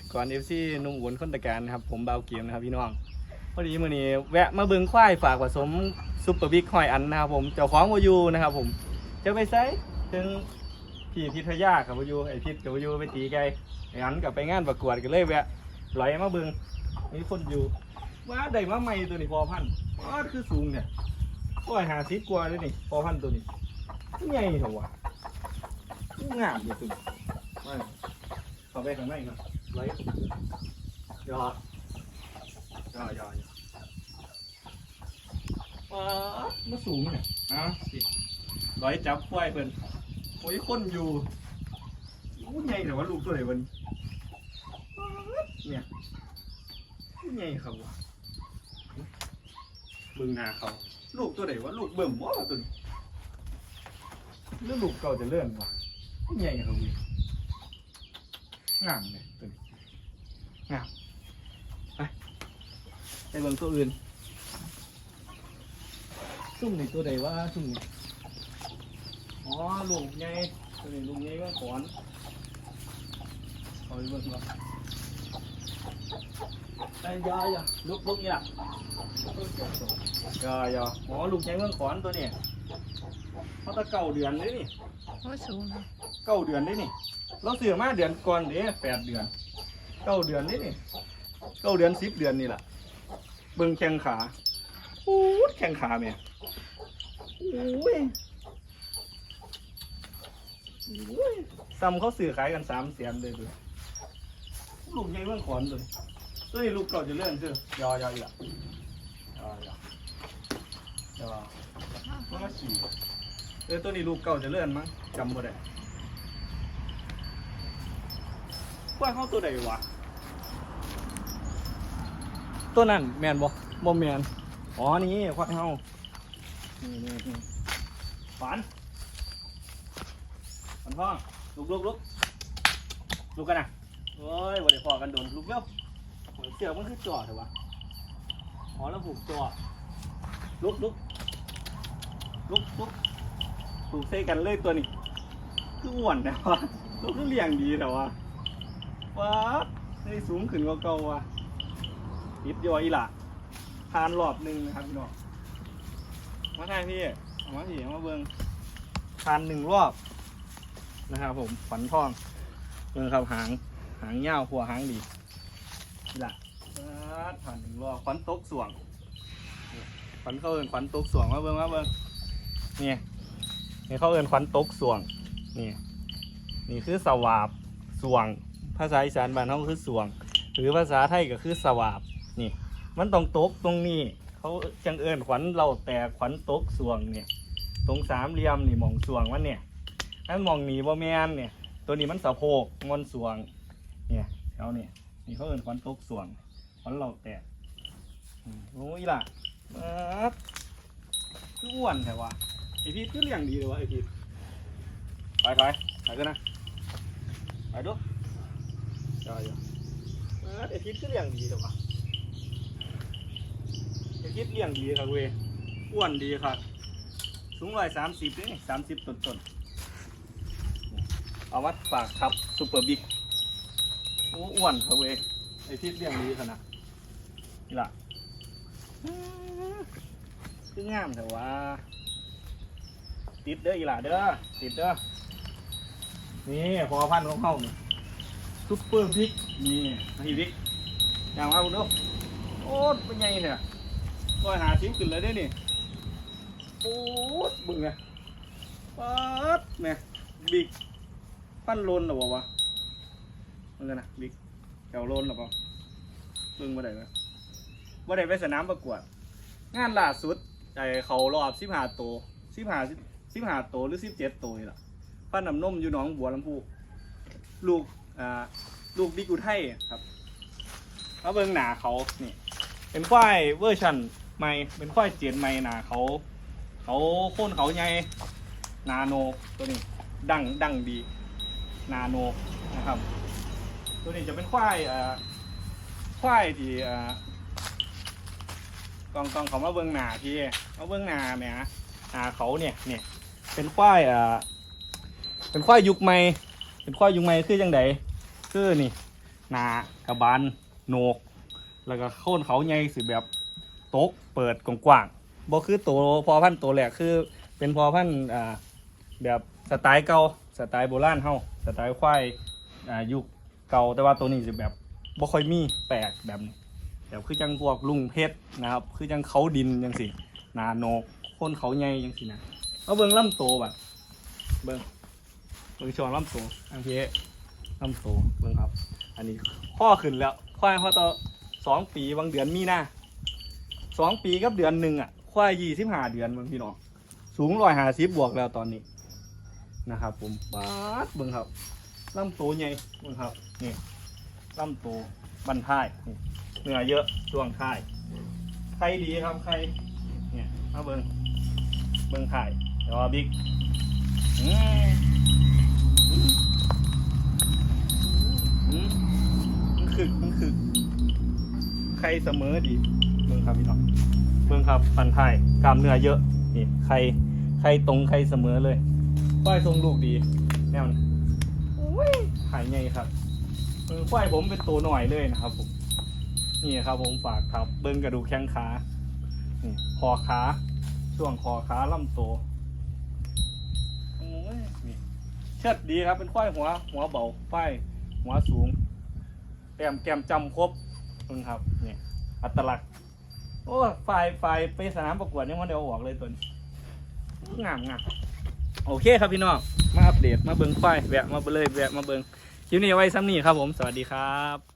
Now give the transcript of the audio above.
ตรกรเอฟซีนุ่มหวนคนตะการนะครับผมเบาเกมนะครับพี่น้องพอดีมื้อนี้แวะมาเบิ่งควายฝากผสมซุปเปอร์บิ๊กหอยอันนะครับผมเจ้าของวายูนะครับผมจะไปไซถึงพี่พิทยาครับวายูไอพิทกับวายูไปตีไกลไออันกับไปงานประกวดกันเลยแวะไหลมาเบิ่งมีคนอยู่ว่าได้มาใหม่ตัวนี้พอพันว่าคือสูงเนี่ยร้อหาสิบกว่าเลยนี่พอพันตัวนี้ใหญ่เถอะวะงามเลยตัวนี้มาเข้าไปข้ยอยอยอยอดว้ามาสูงเนี่ยนะสิร้อยจับควายเพิ่นโอ้ยคนอยู่อู้ใหญ่แต่ว่าลูกตัวไหนวันนี้เนี่ยใหญ่ครับวะเบิ่งหนาเขา ลูกตัวไหนวะลูกเบิ่มวะตัวนี้เรื่องลูกเก่าจะเลื่อนวะใหญ่ครับวิงามเลยตัวนี้ งามไปไปเบิ่งตัวอื่น ซุ่มนี่ตัวใดวะซุ่มนี่อ๋อลูกใหญ่ตัวนี้ลูกใหญ่ก็ขอนเอาไปเบิ่งก่อนไอ้ยาอย่าลุกลุกนี่ล่ะยาอย่าอ๋อลูกใหญ่เมืองขอนตัวนี้เขาตะเก่าเดือนเลยนี่โอ้ยสูงนะเก้าเดือนนี่นี่ เราเสือมาเดือนก่อนเด้แปดเดือน เก้าเดือนนี่นี่เก้าเดือนสิบเดือนนี่แหละเบิ่งแข้งขาอู้แข้งขาแม่โอ้ยโอ้ยซ้ำเขาสื่อขายกันสามแสนเลยดูลูกใหญ่เมื่อขอนตัวนี้ตัวนี้ลูกเก่าจะเลื่อนซื้อยอยออีกละยอยอยอมันมาขี่เออตัวนี้ลูกเก่าจะเลื่อนมั้งจำบ่ได้ว่าเขาตัวใดวะ ตัวนั้นแมนบ่บ่แมนอ๋อนี่ควายเฮานี่นี่นี่ฝันฝันพ่องลุกลุกลุกลุกกันนะโอ้ยบ่ได้พอกันโดนลุกเร็วโอ้ยเสือมันคือจ่อเถอะวะอ๋อแล้วผูกจ่อลุกลุกลุกลุกผูกใส่กันเลยตัวนี้คืออ้วนแต่ว่าลุกคือเลี้ยงดีแต่ว่าว้าได้สูงขึ้นกว่าเก่าว่ะ ติดย่อยอีหล่ะทานรอบหนึ่งนะครับพี่น้องมาได้พี่เอามาพี่เอามาเบิ้งทานหนึ่งรอบนะครับผมฝันทองเบิ้งครับหางหางยาวหัวหางดีนี่ล่ะว้าดทานหนึ่งรอบขวัญตกสวงขวัญเขาเอินขวัญตกสวงมาเบิ้งมาเบิ้งนี่นี่เขาเอินขวัญตกสวงนี่นี่คือสวาบสวง ภาษาอีสานบ้านเขาคือสวง หรือภาษาไทยก็คือสวาบ นี่ มันต้องตกตรงนี้ เขาจังเอิญขวัญเราแตกขวัญตกสวงเนี่ยตรงสามเหลี่ยมนี่มองสวงมันเนี่ยนั่นมองหนีบ่แมนเนี่ย ตัวนี้มันสะโพกมอนสวง เนี่ยเขาเนี่ยนี่เขาเอิญขวัญตกสวงขวัญเราแตกโอ้ยล่ะมาดคืออ้วนแต่ว่าไอพีทคือเลี้ยงดีเลยวะไอพีทไปไปไปกันนะไปดูใช่เออไอทิศก็เลี้ยงดีแต่ว่า ไอทิศเลี้ยงดีครับเว้ยอ้วนดีครับสูงร้อยสามสิบนี่สามสิบต้นต้นๆเอาวัดฝากครับซูเปอร์บิ๊กอ้วนครับเว้ยไอทิศเลี้ยงดีขนาดนี่ล่ะคืองามแต่ว่าติดเด้ออีหล่ะเด้อติดเด้อนี่พอพันของเขานี่ซุปเปอร์พริกนี่พี่พริกอย่างว่าคุณดูโอ้ยเป็นไงเนี่ย ก็หาชิ้นขึ้นเลยได้นี่โอ้ยบึ้งไงปัดเนี่ยบิ๊กปั้นโลนหรอวะมึงกันนะบิ๊กแถวโลนหรอเปล่าบึ้งมาได้ไหมว่าได้ไปสนามประกวด งานล่าสุดไอเขารอบสิบห้าตัวสิบห้าสิบห้าตัวหรือสิบเจ็ดโตนี่แหละปั้นน้ำนมอยู่หนองบัวลำพูลูกอ่าลูกบิกอุทัยครับแล้วเบิ้งหนาเขานี่เป็นควายเวอร์ชัน ใหม่เป็นควายเจียนใหม่นาเขา เขาโค่นเขาใหญ่นาโนตัวนี้ดังดังดีนาโนนะครับ ตัวนี้จะเป็นควายอ่าควายที่อ่ากองกองเขามาเบิ้องหนาพี่มาเบิ้องหนาแหมหนาเขาเนี่ยเนี่ยเป็นควายอ่าเป็นควายยุคใหม่เป็นควายยุงไม้คือจังไดคือนี่หนากระบาลโหนก แล้วก็โค่นเขาใหญ่สิแบบโต๊ก เปิดกว้างๆบ่คือตัวพอพันธุ์ตัวแรกคือ เป็นพอพันธุ์อ่าแบบสไตล์เก่าสไตล์โบราณเฮาสไตล์ควายอ่ายุคเก่าแต่ว่าตัวนี้สิแบบบ่ค่อยมีแปลกแบบนี้แบบคือจังพวกลุงเพชรนะครับ คือจังเขาดินจังสินาโนกคนเขาใหญ่จังสินะเอาเบิ่งลำโตบัดเบิ่งเบิ่งช่วงลำโตอันเพีลำโตเบิ่งครับ อันนี้ข้อขึ้นแล้วควายเขาต่อสองปีบางเดือนมีนา สองปีกับเดือนหนึ่งอะควายยี่สิบห้าเดือนเบิ่งพี่น้องสูงร้อยห้าสิบบวกแล้วตอนนี้นะครับ ผมปาดเบิ่งครับลำโตใหญ่เบิ่งครับนี่ลำโตบันท้ายเนื้อเยอะช่วงท้ายไข่ดีครับไข่เนี่ยมาเบิ่งเบิ่งไข่เดี๋ยวเอาบิ๊กมันคือมันคือใครเสมอดี บิ่งครับพี่น้องเบิ่งครับฟันไทายกล้ามเนื้อเยอะนี่ใครใครตรงใครเสมอเลยควายทรงลูกดีแนวนี้โอ้ยหายไงครับเออควายผมเป็นตัวหน่อยเลยนะครับผมนี่ครับผมฝากครับเบิ่งกระดูกแข้งขานี่คอขาช่วงคอขาลำตัวโอ้ยนี่เชิดดีครับเป็นควายหัว หัวเบาควายหัวสูงแต้มแก้มจำครบมึงครับเนี่ยอัตลักษณ์ โอ้ฝ่ายฝ่ายไปสนามประกวดนี่มันเดียวออกเลยตัวนี้งามงามโอเคครับพี่น้องมาอัปเดตมาเบิงควายแวะมาเบเลยแวะมาเบิงคลิปนี้เอาไว้ซ้ำนี่ครับผม สวัสดีครับ